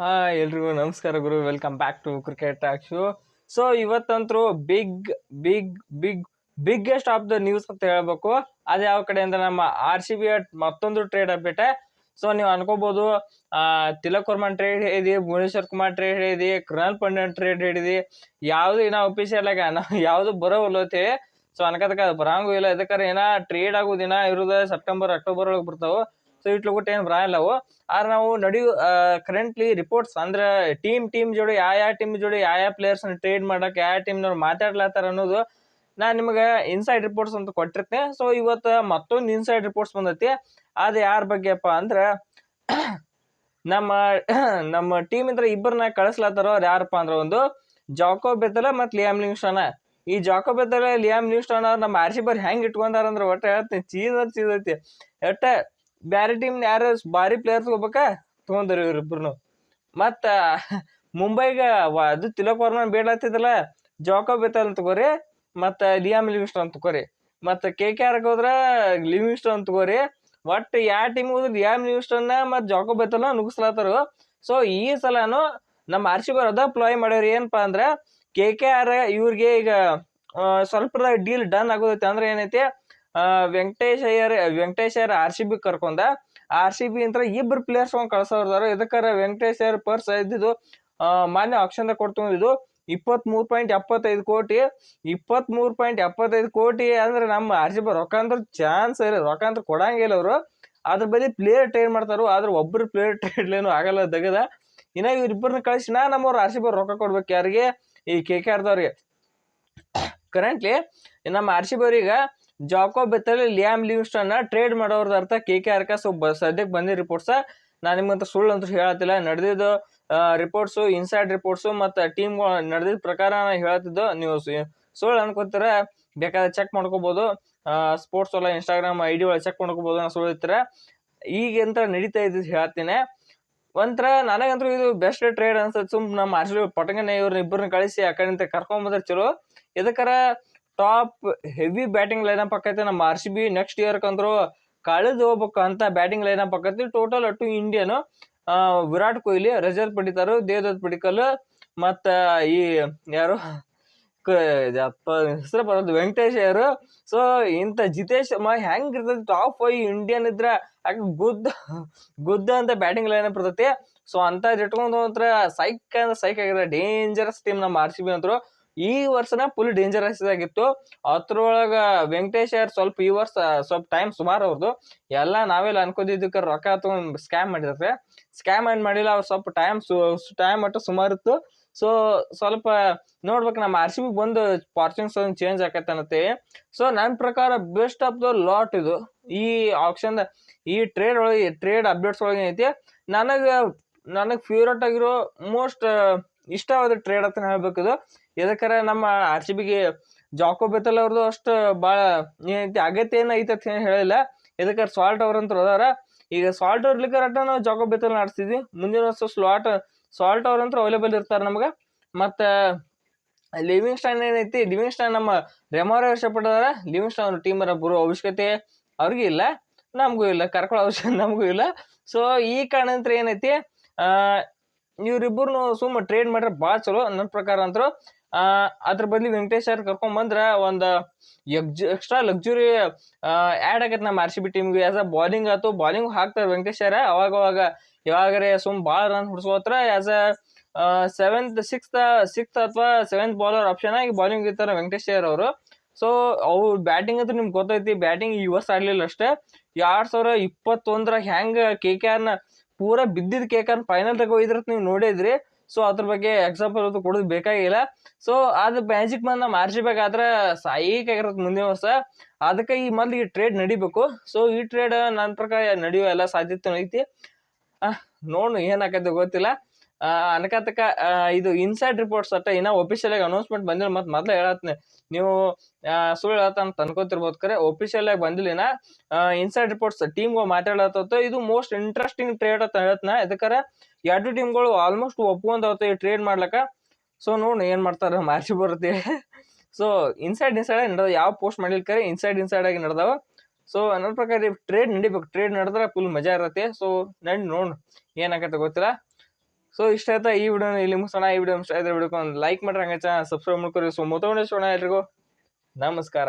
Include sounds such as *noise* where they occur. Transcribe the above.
ಹಾ ಎಲ್ರಿಗೂ ನಮಸ್ಕಾರ ಗುರು. Welcome back to cricket talk show so ಇವತ್ತಂತೂ big big big biggest of the news ಅಂತ ಹೇಳ್ಬೇಕು. ಅದು ಯಾವ ಕಡೆ ಅಂದ್ರೆ ನಮ್ಮ ಆರ್ ಸಿ ಬಿ ಮತ್ತೊಂದು ಟ್ರೇಡ್ ಅಪ್ಡೇಟ್ ಸೊ ನೀವು ಅನ್ಕೋಬಹುದು ತಿಲಕ್ ವರ್ಮನ್ ಟ್ರೇಡ್ ಹೇಳಿದಿ, ಭುವನೇಶ್ವರ್ ಕುಮಾರ್ ಟ್ರೇಡ್ ಹೇಳಿದಿ, ಕೃಣಾಲ್ ಪಂಡ್ಯನ್ ಟ್ರೇಡ್ ಹೇಳಿದಿ, ಯಾವುದು ಇನ್ನ ಅಫಿಷಿಯಲ್ ಆಗ ನಾವು ಯಾವುದು ಬರೋಲ್ಲತಿ ಸೊ ಅನ್ಕತಕ ಅದು ಬರಂಗೂ ಇಲ್ಲ. ಇದಕ್ಕಾರ ಏನ ಟ್ರೇಡ್ ಆಗೋ ದಿನ ಇರೋದ ಸೆಪ್ಟೆಂಬರ್ ಅಕ್ಟೋಬರ್ ಒಳಗೆ ಬರ್ತಾವ. ಸೊ ಇಟ್ಲುಗುಟ್ಟು ಏನು ಬರಲ್ಲವು ಆದ್ರೆ ನಾವು ನಡೆಯು ಕರೆಂಟ್ಲಿ ರಿಪೋರ್ಟ್ಸ್ ಅಂದ್ರೆ ಟೀಮ್ ಟೀಮ್ ಜೋಡಿ ಯಾವ ಯಾವ ಟೀಮ್ ಜೋಡಿ ಯಾವ ಯಾವ ಪ್ಲೇಯರ್ಸ್ ಟ್ರೇಡ್ ಮಾಡಕ್ ಯಾವ ಟೀಮ್ನವ್ರು ಮಾತಾಡ್ಲತ್ತಾರ ಅನ್ನೋದು ನಾ ನಿಮಗೆ ಇನ್ಸೈಡ್ ರಿಪೋರ್ಟ್ಸ್ ಅಂತ ಕೊಟ್ಟಿರ್ತೇನೆ ಸೊ ಇವತ್ತು ಮತ್ತೊಂದು ಇನ್ಸೈಡ್ ರಿಪೋರ್ಟ್ಸ್ ಬಂದೈತಿ. ಅದು ಯಾರ ಬಗ್ಗೆಪ್ಪ ಅಂದ್ರೆ *coughs* ನಮ್ಮ *coughs* ನಮ್ಮ ಟೀಮ್ ಇಬ್ಬರನ್ನ ಕಳಿಸ್ಲತ್ತಾರ ಅವ್ರು ಯಾರಪ್ಪ ಅಂದ್ರೆ ಒಂದು ಜಾಕೋ ಬೆತ್ತಲ ಮತ್ತು ಲಿಯಾಮ್ ಲಿಂಗ್ಸ್ಟೋನ. ಈ ಜಾಕೋ ಬೆತ್ತಲ ಲಿಯಾಮ್ ಲಿಂಗ್ಸ್ಟೋನ್ ಅವ್ರು ನಮ್ಮ ಆರ್ ಸಿ ಬರ್ ಹೆಂಗ್ ಇಟ್ಕೊಂಡಾರ ಅಂದ್ರೆ ಒಟ್ಟು ಹೇಳ್ತೀನಿ ಚೀಸ್ ಚೀಸ್ ಐತಿ. ಬ್ಯಾರೆ ಟೀಮ್ ಯಾರು ಭಾರಿ ಪ್ಲೇಯರ್ಸ್ ಹೋಗ್ಬೇಕ ತೊಗೊಂಡ್ರಿ ಇವ್ರಿಬ್ರು ಮತ್ತು ಮುಂಬೈಗೆ ಅದು ತಿಲಕ್ ವರ್ಮನ್ ಬೇಡ್ಲತ್ತಿದ್ದಲ್ಲ ಜಾಕೋ ಬೇತಲ್ ತಗೋರಿ, ಮತ್ತ ಲಿಯಾಮ್ ಲಿವಿಸ್ಟನ್ ತಗೋರಿ. ಮತ್ತು ಕೆ ಕೆ ಆರ್ಗೆ ಹೋದ್ರ ಲಿವಿಂಗ್ಸ್ಟನ್ ತಗೋರಿ. ಒಟ್ಟು ಯಾವ ಟೀಮ್ ಹೋದ್ರೆ ಲಿಯಾಮ್ ಲಿವಿಂಗ್ಸ್ಟನ್ ಮತ್ತು ಜಾಕೋ ಬೇತಲ್ನ ನುಗ್ಸ್ಲತ್ತಾರ ಸೊ ಈ ಸಲನು ನಮ್ಮ ಆರ್ ಸಿ ಅದ ಪ್ಲಾಯ್ ಮಾಡ್ಯಾರ ಏನಪ್ಪ ಅಂದ್ರೆ ಕೆ ಕೆ ಆರ್ ಇವ್ರಿಗೆ ಈಗ ಸ್ವಲ್ಪ ಡೀಲ್ ಡನ್ ಆಗೋದೈತಿ. ಅಂದ್ರೆ ಏನೈತಿ? Venkatesh Iyer Venkatesh Iyer R C B ಕರ್ಕೊಂಡ ಆರ್ ಸಿ ಬಿ ಅಂತ ಇಬ್ಬರು ಪ್ಲೇಯರ್ಸ್ ಕಳ್ಸೋರ್ದಾರ. ಇದಕ್ಕಾರ ವೆಂಕಟೇಶ್ ಅಯ್ಯರ್ ಪರ್ಸ್ ಇದ್ದಿದ್ದು ಮಾನ್ಯ ಆಕ್ಷನ್ ಕೊಡ್ತಂದಿದ್ದು ಇಪ್ಪತ್ತ್ ಮೂರ್ ಪಾಯಿಂಟ್ ಎಪ್ಪತ್ತೈದು ಕೋಟಿ. ಇಪ್ಪತ್ತ್ ಮೂರ್ ಪಾಯಿಂಟ್ ಎಪ್ಪತ್ತೈದು ಕೋಟಿ ಅಂದ್ರೆ ನಮ್ಮ ಆರ್ ಸಿ ಬಿ ರೊಕ್ಕ ಅಂದ್ರೆ ಚಾನ್ಸ್ ಇಲ್ಲ, ರೊಕ್ಕ ಅಂದ್ರೆ ಕೊಡಂಗಿಲ್ಲ ಅವರು. ಅದ್ರ ಬದಲಿ ಪ್ಲೇಯರ್ ಟ್ರೇಡ್ ಮಾಡ್ತಾರೋ, ಆದ್ರೆ ಒಬ್ಬರು ಪ್ಲೇಯರ್ ಟ್ರೇಡ್ಲೇನು ಆಗಲ್ಲ ದಗದ. ಇನ್ನ ಇವ್ರಿಬ್ಬರನ್ನ ಕಳಿಸಿ ನಾ ನಮ್ಮವ್ರು ಆರ್ ಸಿ ಬಿ ರೊಕ್ಕ ಕೊಡ್ಬೇಕು ಯಾರಿಗೆ? ಈ ಕೆ ಕೆ ಆರ್ದವ್ರಿಗೆ ಕರೆಂಟ್ಲಿ ನಮ್ಮ ಆರ್ ಸಿ ಬಿ ಅವ್ರಿಗೆ Jacob Bethell Liam Livingstone trade ಮಾಡೋರ್ದ ಅರ್ಥ ಕೆ ಕೆ ಆರ್ಕ ಸೊ. ಬ ಸದ್ಯಕ್ಕೆ ಬಂದಿದ್ದ ರಿಪೋರ್ಟ್ಸ. ನಾನು ನಿಮ್ಮಂತ ಸುಳ್ಳು ಅಂತ ಹೇಳತ್ತಿಲ್ಲ. ನಡೆದಿದ್ದು ರಿಪೋರ್ಟ್ಸು, ಇನ್ಸೈಡ್ ರಿಪೋರ್ಟ್ಸು ಮತ್ತು ಟೀಮ್ ನಡೆದಿದ್ದ ಪ್ರಕಾರ ನಾನು ಹೇಳತ್ತಿದ್ದು ನೀವು ಸುಳ್ಳು ಅನ್ಕೋತೀರ? ಬೇಕಾದ್ರೆ ಚೆಕ್ ಮಾಡ್ಕೋಬೋದು. ಸ್ಪೋರ್ಟ್ಸ್ ಎಲ್ಲ ಇನ್ಸ್ಟಾಗ್ರಾಮ್ ಐ ಡಿ ಒಳಗೆ ಚೆಕ್ ಮಾಡ್ಕೋಬೋದು ನಾನು ಸುಳ್ಳು ಇರ್ತೀರ ಈಗಂತ ನಡೀತಾ ಇದ್ದಿದ್ದು ಹೇಳ್ತೀನಿ. ಒಂಥರ ನನಗಂತೂ ಇದು ಬೆಸ್ಟ್ ಟ್ರೇಡ್ ಅನ್ಸತ್ತೆ ಸುಮ್ಮನೆ ನಮ್ಮ ಬಿ ಪಟಂಗನೆ ಇವ್ರನ್ನ ಇಬ್ಬರನ್ನ ಕಳಿಸಿ ಆ ಕಡೆಯಿಂದ ಕರ್ಕೊಂಬಂದ್ರೆ ಚಲೋ ಇದಕ್ಕರ ಟಾಪ್ ಹೆವಿ ಬ್ಯಾಟಿಂಗ್ ಲೈನಪ್ ಆಕೈತೆ. ನಮ್ಮ ಆರ್ ಸಿ ಬಿ ನೆಕ್ಸ್ಟ್ ಇಯರ್ಕಂದ್ರು ಕಳೆದು ಹೋಗ್ಬೇಕು ಅಂತ ಬ್ಯಾಟಿಂಗ್ ಲೈನಪ್ ಆಕೈತಿ. ಟೋಟಲ್ ಅಟ್ಟು ಇಂಡಿಯನ್ ವಿರಾಟ್ ಕೊಹ್ಲಿ, ರಜತ್ ಪಡಿತಾರು, ದೇವದತ್ ಪಡಿಕಲ್, ಮತ್ತು ಈ ಯಾರು? ಹೆಸರು ಬರೋದು ವೆಂಕಟೇಶ್ ಯಾರು? ಸೊ ಇಂಥ ಜಿತೇಶ್ ಮ ಹೆಂಗ್ ಇರ್ತೈತಿ? ಟಾಪ್ ಫೈವ್ ಇಂಡಿಯನ್ ಇದ್ರೆ ಯಾಕೆ ಗುದ್ದ ಗುದ್ದ ಅಂತ ಬ್ಯಾಟಿಂಗ್ ಲೈನ್ ಇರ್ತೈತಿ. ಸೊ ಅಂತ ಇಟ್ಕೊಂಡು ಅಂತ ಸೈಕ್ ಅಂದ್ರೆ ಸೈಕ್ ಆಗಿದೆ ಡೇಂಜರಸ್ ಟೀಮ್ ನಮ್ಮ ಆರ್ ಸಿ ಬಿ ಅಂತರು. ಈ ವರ್ಷನ ಫುಲ್ ಡೇಂಜರಸ್ ಆಗಿತ್ತು. ಅದ್ರೊಳಗ ವೆಂಕಟೇಶ್ ಸ್ವಲ್ಪ ಈ ವರ್ಷ, ಸ್ವಲ್ಪ ಟೈಮ್ ಸುಮಾರು ಅವ್ರದ್ದು ಎಲ್ಲ ನಾವೆಲ್ಲ ಅನ್ಕೋದಿದ್ದಕ್ಕೆ ರೊಕ್ಕ ತಗೊಂಡ್ ಸ್ಕ್ಯಾಮ್ ಮಾಡಿದ್ರೆ. ಸ್ಕ್ಯಾಮ್ ಏನ್ ಮಾಡಿಲ್ಲ, ಅವ್ರು ಸ್ವಲ್ಪ ಟೈಮ್ ಟೈಮ್ ಮಟ್ಟ ಸುಮಾರು ಇತ್ತು. ಸೊ ಸ್ವಲ್ಪ ನೋಡ್ಬೇಕು ನಮ್ಮ ಆರ್ ಸಿ ಬಿ ಬಂದು ಫಾರ್ಚೂನ್ಸ್ ಚೇಂಜ್ ಆಕತ್ತೆ ಅನ್ನತ್ತೆ ಸೊ ನನ್ನ ಪ್ರಕಾರ ಬೆಸ್ಟ್ ಆಫ್ ದ ಲಾಟ್ ಇದು. ಈ ಆಪ್ಷನ್ ಈ ಟ್ರೇಡ್ ಒಳಗೆ ಟ್ರೇಡ್ ಅಪ್ಡೇಟ್ಸ್ ಒಳಗೆ ಐತಿ ನನಗೆ ನನಗೆ ಫೇವ್ರೇಟ್ ಆಗಿರೋ ಮೋಸ್ಟ್ ಇಷ್ಟವಾದ ಟ್ರೇಡ್ ಅಂತ ಹೇಳ್ಬೇಕು ಇದು. ಇದಕ್ಕಾರ ನಮ್ಮ ಆರ್ ಸಿ ಬಿಗೆ ಜಾಕೋ ಬೆತಲ್ ಅವ್ರದ್ದು ಅಷ್ಟು ಭಾಳ ಏನೈತಿ, ಅಗತ್ಯ ಏನೈತೆ ಅಂತ ಏನು ಹೇಳಿಲ್ಲ. ಇದಕ್ಕೆ ಸಾಲ್ಟ್ ಅವ್ರಂತ ಅದಾರ. ಈಗ ಸಾಲ್ಟ್ ಅವ್ರ ಅಟ್ಟ ನಾವು ಜಾಕೋ ಬೆತಲ್ ಆಡಿಸ್ತಿದ್ವಿ. ಮುಂದಿನ ವರ್ಷ ಸ್ಲಾಟ್ ಸಾಲ್ಟ್ ಅವ್ರಂತ್ರ ಅವೈಲೇಬಲ್ ಇರ್ತಾರೆ ನಮ್ಗೆ. ಮತ್ತು ಲಿವಿಂಗ್ ಸ್ಟೈನ್ ಏನೈತಿ ಲಿವಿಂಗ್ ಸ್ಟೈನ್ ನಮ್ಮ ರೆಮಾರೋ ಇಷ್ಟಪಟ್ಟಿದಾರ ಲಿವಿಂಗ್ ಸ್ಟೈನ್ ಟೀಮ್ ಬರೋ ಅವಶ್ಯಕತೆ ಅವ್ರಿಗೂ ಇಲ್ಲ, ನಮಗೂ ಇಲ್ಲ ಕರ್ಕೊಳ್ಳೋ ಅವಶ್ಯಕ ನಮಗೂ ಇಲ್ಲ. ಸೊ ಈ ಕಾರಣಂತ್ರ ಏನೈತಿ ಇವರಿಬ್ಬರು ಸುಮ್ಮ ಟ್ರೇಡ್ ಮಾಡ್ರೆ ಭಾಳ ಚಲೋ. ನನ್ನ ಪ್ರಕಾರ ಅಂತರು ಅದ್ರ ಬದ್ಲಿ ವೆಂಕಟೇಶ್ ಸರ್ ಕರ್ಕೊಂಡ್ ಒಂದು ಎಕ್ಸ್ಟ್ರಾ ಲಕ್ಸುರಿ ಆ್ಯಡ್ ಆಗತ್ತೆ ನಮ್ಮ ಆರ್ ಸಿ ಬಿ ಟೀಮ್ಗೆ ಆ್ಯಸ್ ಅ ಬಾಲಿಂಗ್ ಆಯ್ತು ಬಾಲಿಂಗ್ ಹಾಕ್ತಾರೆ ವೆಂಕಟೇಶ್ ಅವ್ರ ಅವಾಗ ಯಾವಾಗರೆ ಸುಮ್ ಭಾಳ run ಹುಡ್ಸ್ಕೋತ್ರ. As a seventh sixth sixth ಅಥವಾ ಸೆವೆಂತ್ ಬಾಲರ್ ಆಪ್ಷನ್ ಆಗಿ ಬಾಲಿಂಗ್ ಇರ್ತಾರೆ ವೆಂಕಟೇಶ್ ಅಯ್ಯರ್ ಅವರು. ಸೊ ಅವ್ರು ಬ್ಯಾಟಿಂಗ್ ಅಂತೂ ನಿಮ್ಗೆ ಗೊತ್ತೈತಿ ಬ್ಯಾಟಿಂಗ್ ಈ ವರ್ಷ ಆಡ್ಲಿಲ್ಲ ಅಷ್ಟೇ. ಎರಡು ಸಾವಿರ ಇಪ್ಪತ್ತೊಂದರ ಹೆಂಗೆ ಕೆ ಕೆ ಆರ್ನ ಪೂರ ಬಿದ್ದಿದ್ ಕೆ ಕೆ ಆರ್ ಫೈನಲ್ ತಗೋ ಇದ್ರ ನೀವು ನೋಡಿದ್ರಿ. ಸೊ ಅದ್ರ ಬಗ್ಗೆ ಎಕ್ಸಾಂಪಲ್ ಅದು ಕೊಡೋದು ಬೇಕಾಗಿಲ್ಲ ಸೊ ಅದು ಮ್ಯಾಜಿಕ್ ಮನ್ ನಾವು ಆರ್ ಸಾಯಿಕಾಗಿರತ್ತೆ ಮುಂದಿನ ವರ್ಷ. ಅದಕ್ಕೆ ಈ ಮೊದ್ಲು ಈ ಟ್ರೇಡ್ ನಡಿಬೇಕು. ಸೊ ಈ ಟ್ರೇಡ್ ನನ್ನ ಪ್ರಕಾರ ನಡೆಯೋ ಎಲ್ಲ ಸಾಧ್ಯತೆ ಐತಿ ನೋಡು ಏನಾಕೈತೆ ಗೊತ್ತಿಲ್ಲ. ಅನ್ಕತಕ ಇದು ಇನ್ಸೈಡ್ ರಿಪೋರ್ಟ್ಸ್ ಅಟ್ಟ ಇನ್ನ ಒಫಿಷಿಯಲ್ ಆಗಿ ಅನೌನ್ಸ್ಮೆಂಟ್ ಬಂದಿಲ್ಲ. ಮತ್ತೆ ಮೊದ್ಲು ಹೇಳತ್ನಿ, ನೀವು ಸುಳ್ಳು ಹೇಳತ್ತ ಅಂತ ಅನ್ಕೋತಿರ್ಬೋದು. ಕರೆ ಒಫಿಷಿಯಲ್ ಆಗಿ ಬಂದಿಲ್ಲ ಇನ್ಸೈಡ್ ರಿಪೋರ್ಟ್ಸ್ ಟೀಮ್ ಮಾತಾಡತ್ತ ಇದು ಮೋಸ್ಟ್ ಇಂಟ್ರೆಸ್ಟಿಂಗ್ ಟ್ರೇಡ್ ಅಂತ ಹೇಳತ್ನ. ಇದಕ್ಕರ ಎರಡು ಟೀಮ್ಗಳು ಆಲ್ಮೋಸ್ಟ್ ಒಪ್ಕೊಂಡವತ್ತ ಈ ಟ್ರೇಡ್ ಮಾಡ್ಲಕ್ಕ. ಸೊ ನೋಡಿ ಏನ್ ಮಾಡ್ತಾರ ಮಾರ್ಚಿ ಬರುತ್ತೆ. ಸೊ ಇನ್ಸೈಡ್ ಇನ್ಸೈಡ್ ಆಗಿ ನಡೆದ ಯಾವ ಪೋಸ್ಟ್ ಮಾಡಿಲ್ಲ ಕರೆ ಇನ್ಸೈಡ್ ಇನ್ಸೈಡ್ ಆಗಿ ನಡೆದಾವ. ಸೊ ಅನ್ನೋ ಪ್ರಕಾರ ಟ್ರೇಡ್ ನಡಿಬೇಕು. ಟ್ರೇಡ್ ನಡೆದ್ರೆ ಫುಲ್ ಮಜಾ ಇರತ್ತೆ. ಸೊ ನಡಿ ನೋಡ್ ಏನಾಗತ್ತೆ ಗೊತ್ತಿಲ್ಲ? ಸೊ ಇಷ್ಟ ಆಯ್ತಾ ಈ ವಿಡಿಯೋ ಇಲ್ಲಿ ಮುಗಿಸೋಣ. ಈ ವಿಡಿಯೋ ಇಷ್ಟ ಆಯ್ತಾ ವಿಡಿಯೋಕ್ಕೆ ಒಂದು ಲೈಕ್ ಮಾಡ್ರಿ ಹಂಗೆ ಸಬ್ಸ್ಕ್ರೈಬ್ ಮಾಡ್ಕೊರಿ. ಸೊ ಮೊತ್ತ ಎಲ್ರಿಗೂ. ನಮಸ್ಕಾರ.